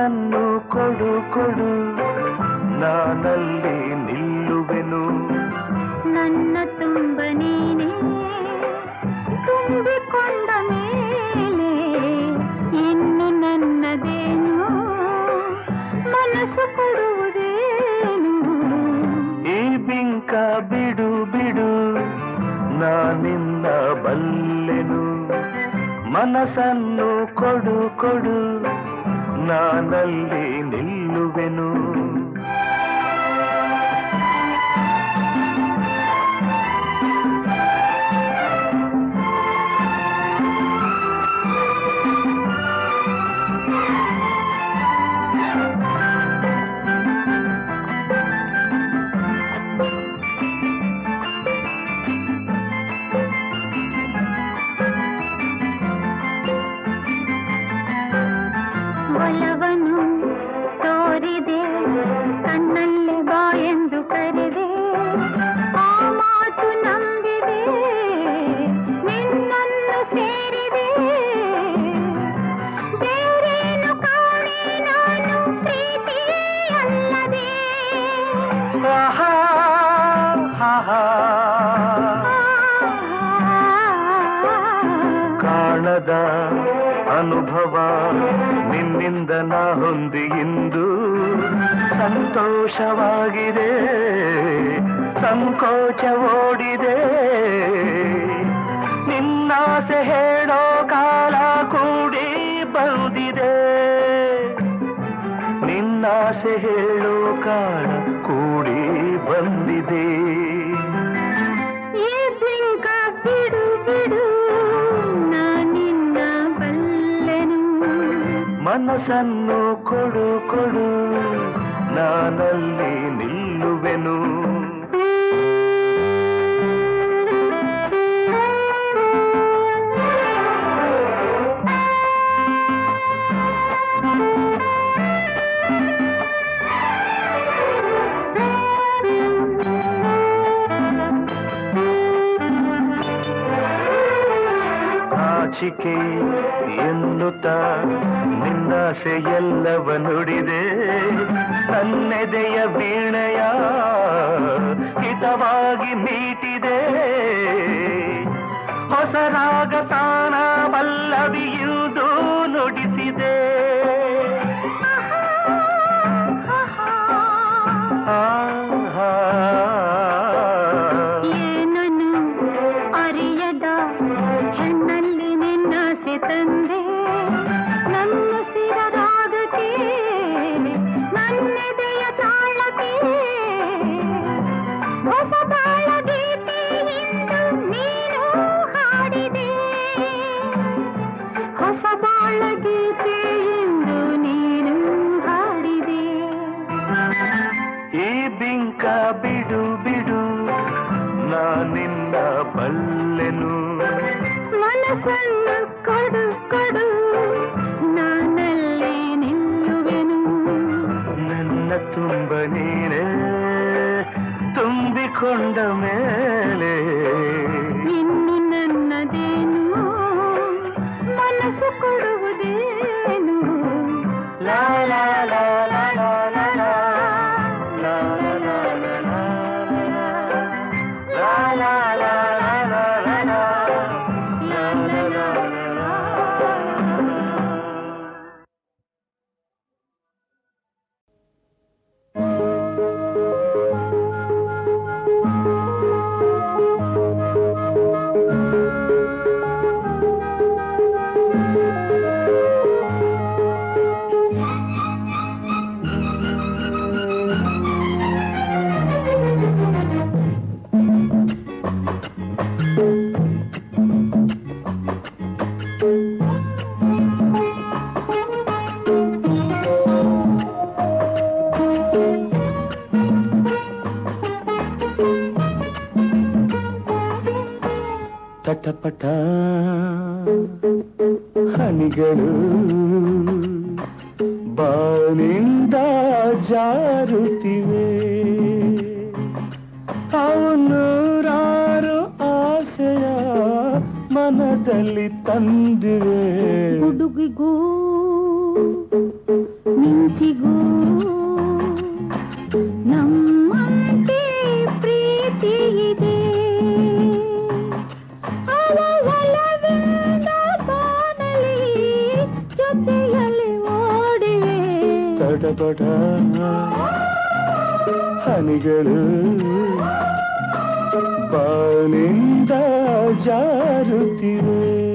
ಮನಸ್ಸನ್ನು ಕೊಡು ಕೊಡು. ನಾನಲ್ಲಿ ನಿಲ್ಲುವೆನು. ನನ್ನ ತುಂಬ ನೀನೇ. ತುಂಬಿಕೊಂಡ ಮೇಲೆ ಇನ್ನು ನನ್ನದೇನು? ಮನಸ್ಸು ಕೊಡುವುದೇನು? ಈ ಬಿಂಕ ಬಿಡು ಬಿಡು. ನಾ ನಿನ್ನ ಬಲ್ಲೆನು. ಮನಸ್ಸನ್ನು ಕೊಡು ಕೊಡು. ನಾನಲ್ಲಿ ನಿಲ್ಲುವೆನು കണ്ണല്ലേ ಸಂತೋಷವಾಗಿದೆ ಸಂಕೋಚ ಓಡಿದೆ. ನಿನ್ನಾಸೆ ಹೇಳೋ ಕಾಲ ಕೂಡಿ ಬಂದಿದೆ. ನಿನ್ನಾಸೆ ಹೇಳೋ ಕಾಲ ಕೂಡಿ ಬಂದಿದೆ. ಮನಸ್ಸನ್ನು ಕೊಡು ಕೊಡು. ನಾನಲ್ಲಿ ಹಿತವಾಗಿ ಮೀಟಿದೆ. ಹೊಸರಾಗ ತಾನ ತಾನ ನಿನ್ನ ಬಲ್ಲೆನು. ಮನಸ್ಸನ್ನು ಕೊಡು ಕೊಡು. ನಾನಲ್ಲಿ ನಿಲ್ಲುವೆನು. ನನ್ನ ತುಂಬ ನೀನೇ ತುಂಬಿಕೊಂಡ ಮೇಲೆ ಮನದಲ್ಲಿ ತಂದಿವೆ ಹುಡುಗಿಗೂ ಮಿಂಚಿಗೂ ನಮ್ಮಂತೆ ಪ್ರೀತಿ ಇದೆ ಅವ ಒಲವಿಂದ ಬಾನಲಿ ಜೊತೆಯಲ್ಲಿ ಓಡಿವೆ ತಡಬಡ ಹನಿಗಳು ಬಾನಿಂದ ಜಾರುತ್ತಿವೆ.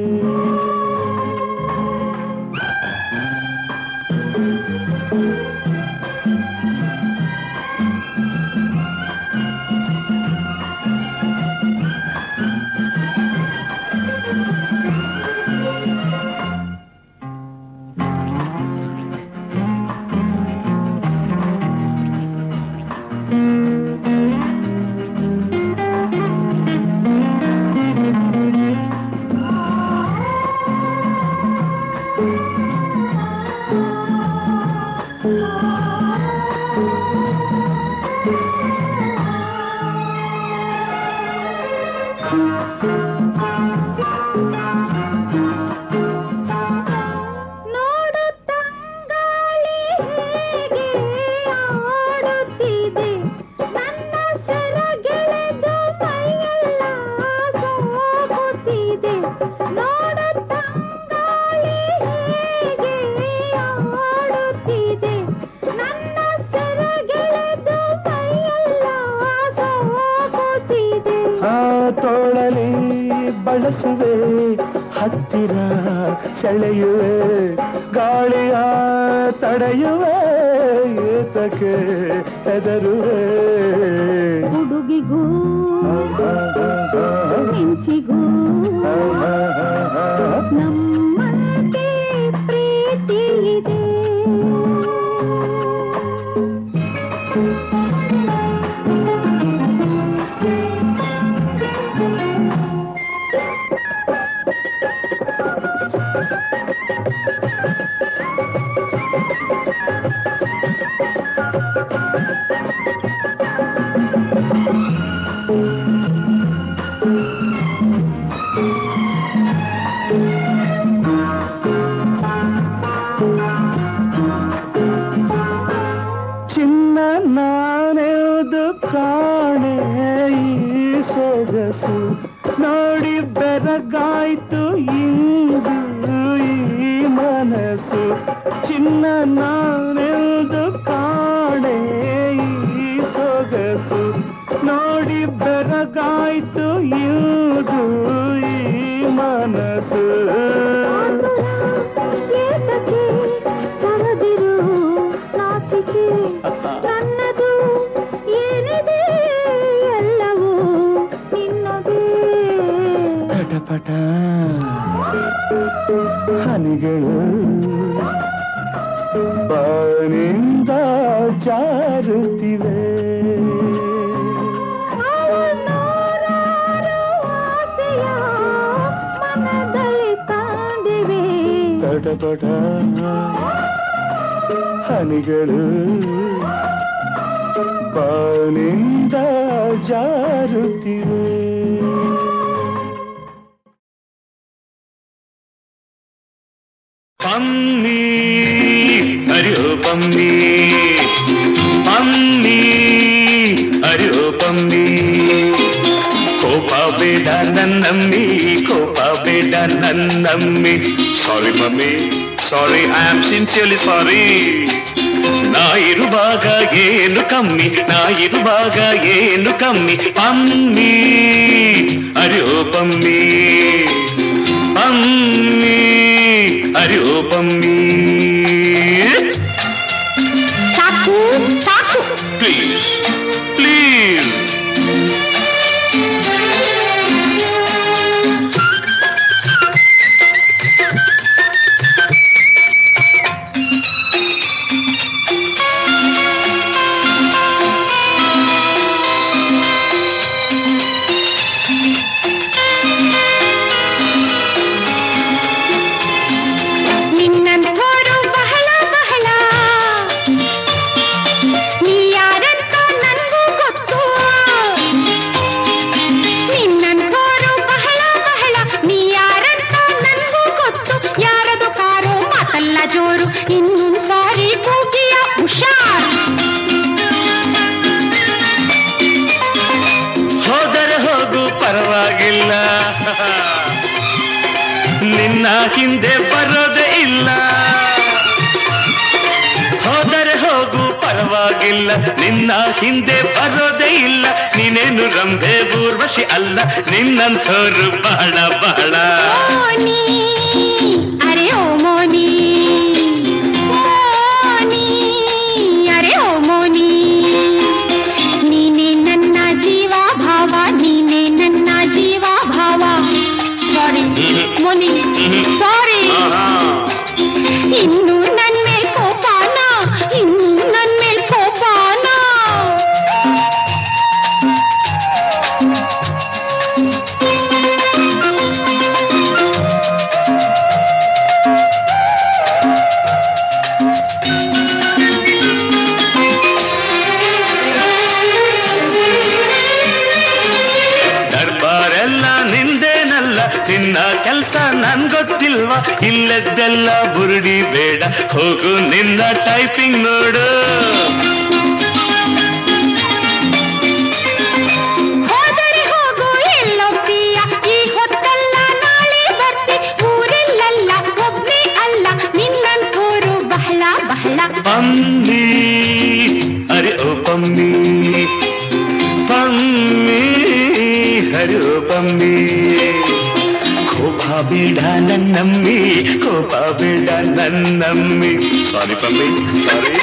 ಬಳಸುವೆ ಹತ್ತಿರ ಸೆಳೆಯುವೆ ಗಾಳಿಯ ತಡೆಯುವೆ ಏತಕ್ಕೆ ಹೆದರುವೆ. ನನ್ನದು ಏನಿದೆ ಎಲ್ಲವೂ ನಿನ್ನದೇ. ಪಟಪಟ. ಹನಿಗಳು ಬಾನಿಂದ ಜಾರುತ್ತಿವೆ. ಪಟಪಟ. ಹನಿಗಳು ಬಾನಿಂದ ಜಾರುತ್ತಿವೆ ಪಮ್ಮಿ ಅರಿಯೋ ಪಮ್ಮಿ ಪಮ್ಮಿ ಅರಿಯೋ ಪಮ್ಮಿ ಕೋಪ ಬೇಡ ನನ್ನಮ್ಮಿ ಕೋಪ ಬೇಡ ನನ್ನಮ್ಮಿ ಸಾರಿ mummy sorry I'm sincerely sorry నా ఇరు బాగా ఏను కమ్మి నా ఇరు బాగా ఏను కమ్మి పమ్మి. అరి పమ్మి పమ్మి. అరి పమ్మీ. ಹಿಂದೆ ಬರೋದೇ ಇಲ್ಲ ನೀನೇನು ರಂಭೆ ಊರ್ವಶಿ ಅಲ್ಲ ನಿನ್ನಂಥವ್ರು ಬಹಳ ಬಹಳ ನಿನ್ನ ಕೆಲಸ ನನ್ ಗೊತ್ತಿಲ್ವ? ಇಲ್ಲದ್ದೆಲ್ಲ ಬುರುಡಿ ಬೇಡ. ಹೋಗು ನಿನ್ನ ಟೈಪಿಂಗ್ ನೋಡು. పమ్మి హరి ఓ పమ్మి పమ్మి హరి ఓ పమ్మి കോപാവിടാന നമ്മി കോപാവിടാന നമ്മി. സോറി പമ്പി സോറി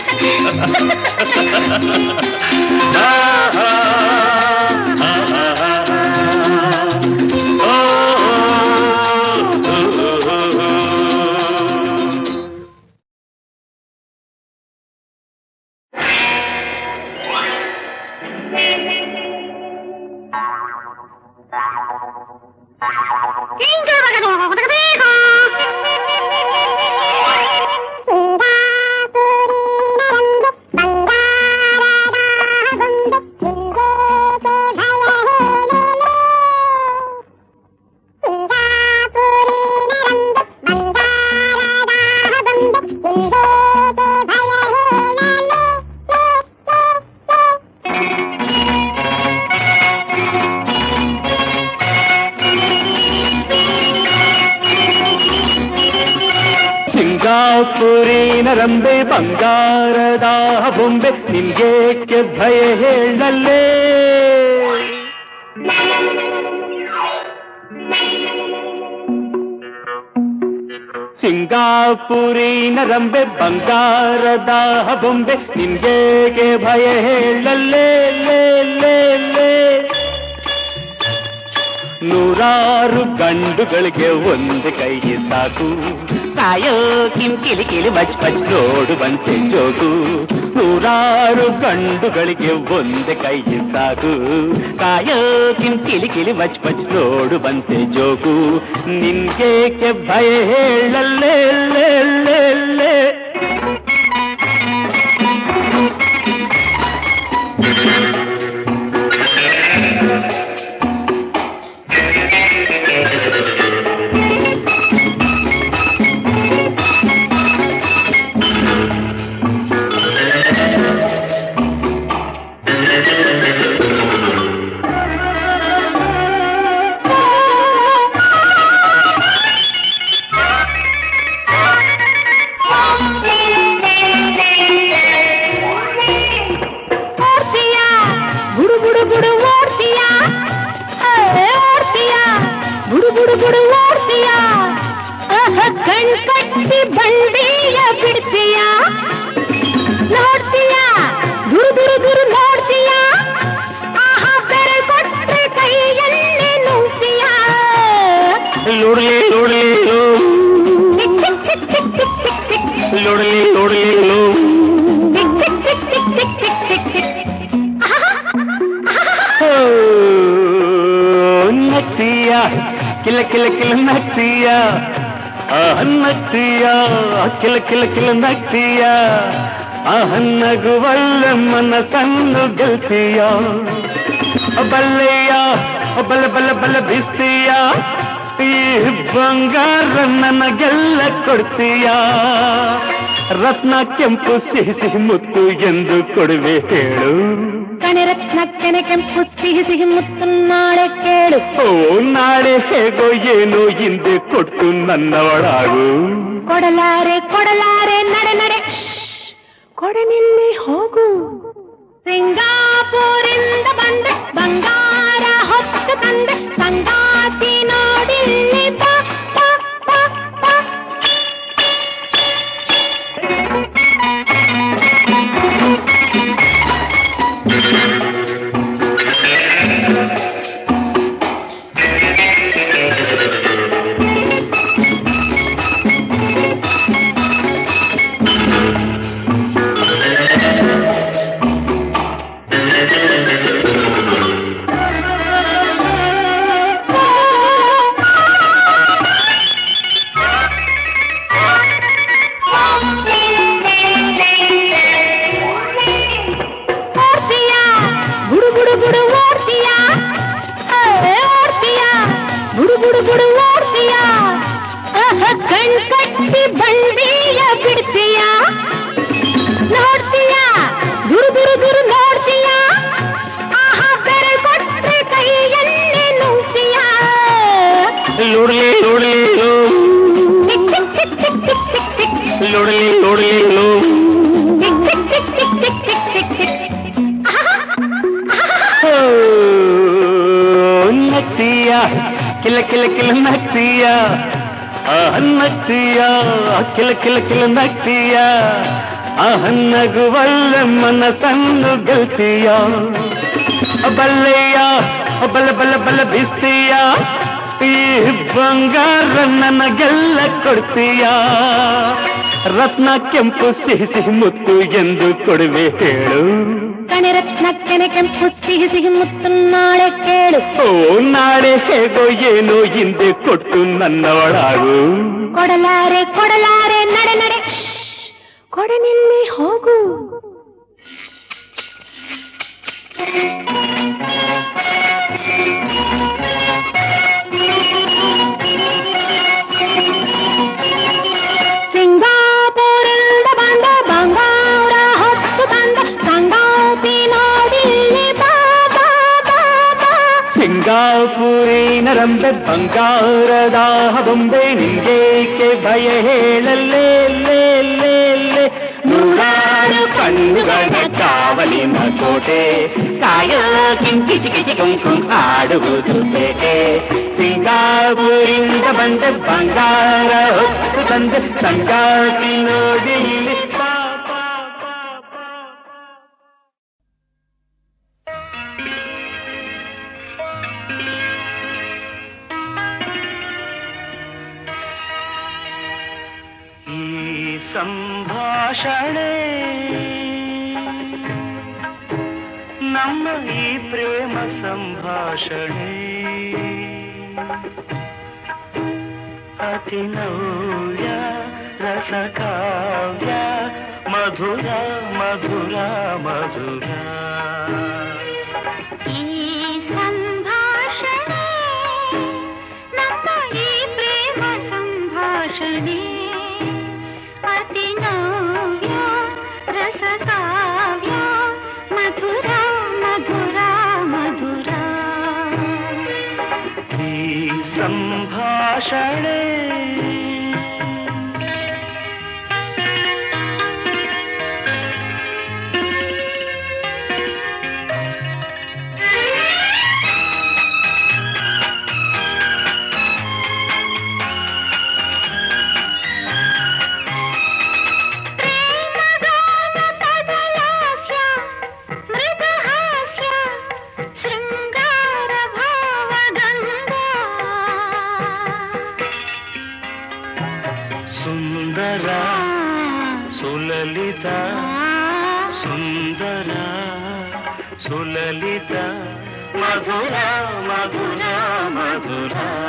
ಸಿಂಗಾಪುರಿನ ರಂಬೆ ಬಂಗಾರದ ಬೊಂಬೆ ನಿನ್ಗೇಕೆ ಭಯ ಹೇಳಲ್ಲೇ ಸಿಂಗಾಪುರಿನ ರಂಬೆ ಬಂಗಾರದ ಬೊಂಬೆ ನಿನ್ಗೇಕೆ ಭಯ ಹೇಳಲ್ಲೇ ಲೇ ಲೇ ಲೇ ನೂರಾರು ಗಂಡುಗಳಿಗೆ ಒಂದು ಕೈ ಸಾಕು ನಾಯೋ ಕಿಂ ಕಿಲಿ ಕಿಲಿ ಬಚ್ ಬಚ್ ನೋಡುವಂತೆ ಜೋಗು. ನೂರಾರು ಕಣ್ಣುಗಳಿಗೆ ಒಂದೇ ಕೈ ಸಾಗು. ಕಾಯೋ ಕಿಂ ಕಿಲಿ ಕಿಲಿ ಬಚ್ ಬಚ್ ನೋಡುವಂತೆ ಜೋಗು. ನಿನ್ಗೇಕೆ ಭಯ ಹೇಳಲ್ಲೇ ಬಂದೆಯ ಬಿಡ್ತೀಯ ನೋಡ್ತೀಯ ದುರು ದುರು ದುರು ನೋಡ್ತೀಯ ಆಹಾ ಬೆರೆ ಕೊಟ್ರೆ ಕೈಯಲ್ಲಿ ನುಂಗ್ತೀಯ ಲೋಡ್ಲಿ ಲೋಡ್ಲಿ ಲೋಡ್ಲಿ ಲೋಡ್ಲಿ ಲೋ ನಟ್ಟಿಯ ಕಿಲ ಕಿಲ ಕಿಲ ನಟ್ಟಿಯ ಆಹ ನಗ್ತೀಯ ಕಿಲ ಕಿಲ ಕಿಲ ನಗ್ತೀಯ ಆಹ ನಗುವಲ್ಲ ಮನಸ್ಸನ್ನು ಗೆಲ್ತೀಯ ಬಲ್ಲೆಯ ಬಲ ಬಲ ಬಲ ಬಿಸ್ತೀಯ ಈ ಬಂಗಾರ ನನಗೆಲ್ಲ ಕೊಡ್ತೀಯ ರತ್ನ ಕೆಂಪು ಸಿಹಿ ಸಿಹಿ ಮುತ್ತು ಎಂದು ಕೊಡುವೆ ಹೇಳು ಕಣಿರತ್ನ ಕೆನೆ ಕೆಂಪು ಸಿಹಿ ಸಿಹಿ ಮುತ್ತು ನಾಳೆ ಕೇಳು ಓ ನಾಳೆ ಹೇಗೋ ಏನೋ ಹಿಂದೆ ಕೊಟ್ಟು ನನ್ನವಳಾಗು ಕೊಡಲಾರೆ ಕೊಡಲಾರೆ ನಡೆ ನಡೆ ಕೊಡನಿಲ್ಲಿ ಹೋಗು ಸಿಂಗಾಪುರಿಂದ ಬಂದೆ ಬಂಗಾರ ಹೊತ್ತು ತಂದೆ ಸಂಗಾತಿ കില കില കില നട്ടിയ അഹന്നട്ടിയ കില കില കില നട്ടിയ അഹന്നകുവല്ല മനസ്സന്നു ഗൽത്തിയ. ಬಲ್ಲೆಯ ಬಲ ಬಲ ಬಲ ಬಿಸ್ತೀಯ ಈ ಬಂಗಾರ ನನಗೆಲ್ಲ ಕೊಡ್ತೀಯ ರತ್ನ ಕೆಂಪು ಸಿಹಿ ಸಿಹಿ ಮುತ್ತು ಎಂದು ಕೊಡುವೆ ಹೇಳು ಕಣಿರತ್ನ ಕೆನೆ ಕೆಂಪು ಸಿಹಿ ಸಿಹಿ ಮುತ್ತು ನಾಳೆ ಕೇಳು ಓ ನಾಳೆ ಹೇಗೋ ಏನೋ ಹಿಂದೆ ಕೊಟ್ಟು ನನ್ನವಳಾಗು ಕೊಡಲಾರೆ ಕೊಡಲಾರೆ ನಡೆ ನಡೆ ಕೊಡನಿಲ್ಲಿ ಹೋಗು ಸಿಂಗಾಪುರಿನ ರಂಬೆ ಬಂಗಾರದ ಬೊಂಬೆ ನಿಂಗೇಕೆ ಭಯ ಹೇಳಲೇ ಲೇ ಲೇ ಲೇ ನೂರಾರು ಕಣ್ಣುಗಳ ಕಾವಲಿನ ಕೋಟೆ ಕಾಯೋ ಕಿಂಕಿಚಿ ಕಿಚಿ ಕುಂಕುಂ ಆಡುವುದು ಬೇಟೆ ಸಿಂಗಾಪುರಿಂದ ಬಂದ ಬಂಗಾರ ಹೊತ್ತು ತಂದೆ ಸಂಗಾತಿ ನೋಡಿ ಸಂಭಾಷಣೆ ನಮ್ಮ ಈ ಪ್ರೇಮ ಸಂಭಾಷಣೆ ಅತಿ ನವ್ಯ ರಸಕಾವ್ಯ ಮಧುರ ಮಧುರ ಮಧುರ ಈ संभाषण। Rudolph.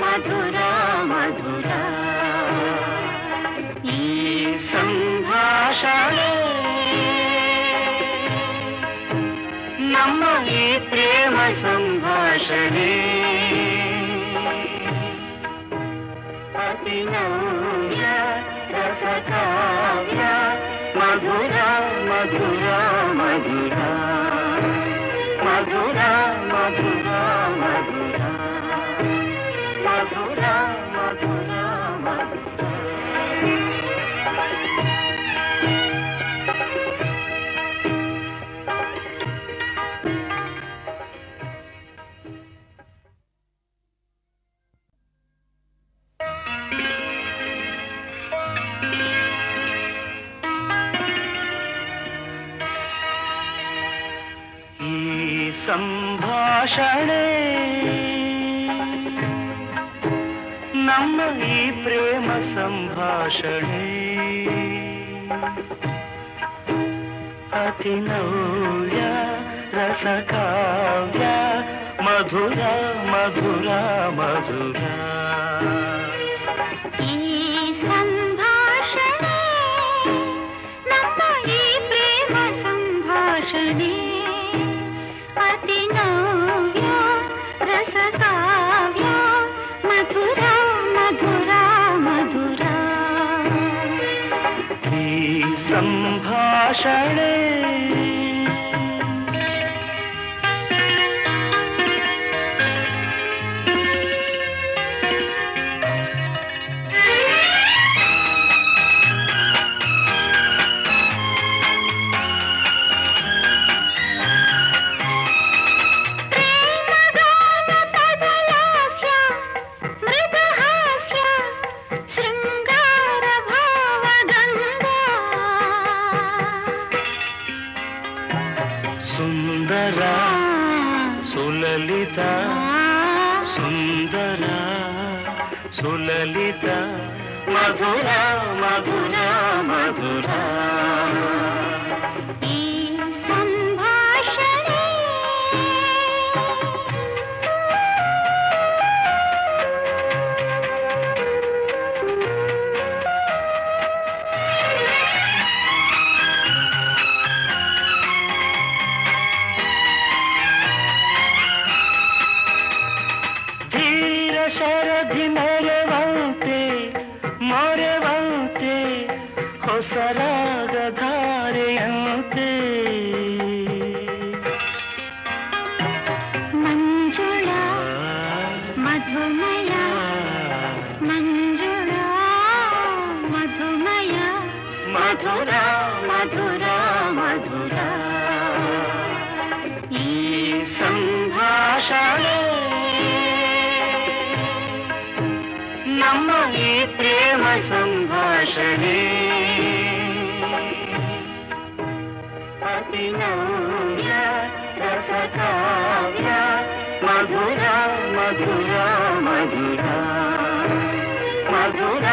మధుర మధుర. ఈ సంభాషణ ನಮ್ಮ ಈ ಪ್ರೇಮ ಸಂಭಾಷಣೆ ಸಂಭಾಷಣೆ ನಮ್ಮ ಈ ಪ್ರೇಮ ಸಂಭಾಷಣೆ ಅತಿ ನವ್ಯ ರಸಕಾವ್ಯ ಮಧುರ ಮಧುರ ಮಧುರ आषाढे ಮಧುರ ಮಧುರ ಮಧುರ ಈ ಸಂಭಾಷಣೆ ನಮ್ಮ ಈ ಪ್ರೇಮ ಸಂಭಾಷಣೆ ಅತಿನವ್ಯ ರಸಕಾವ್ಯ ಮಧುರ ಮಧುರ ಮಧುರ ಮಧುರ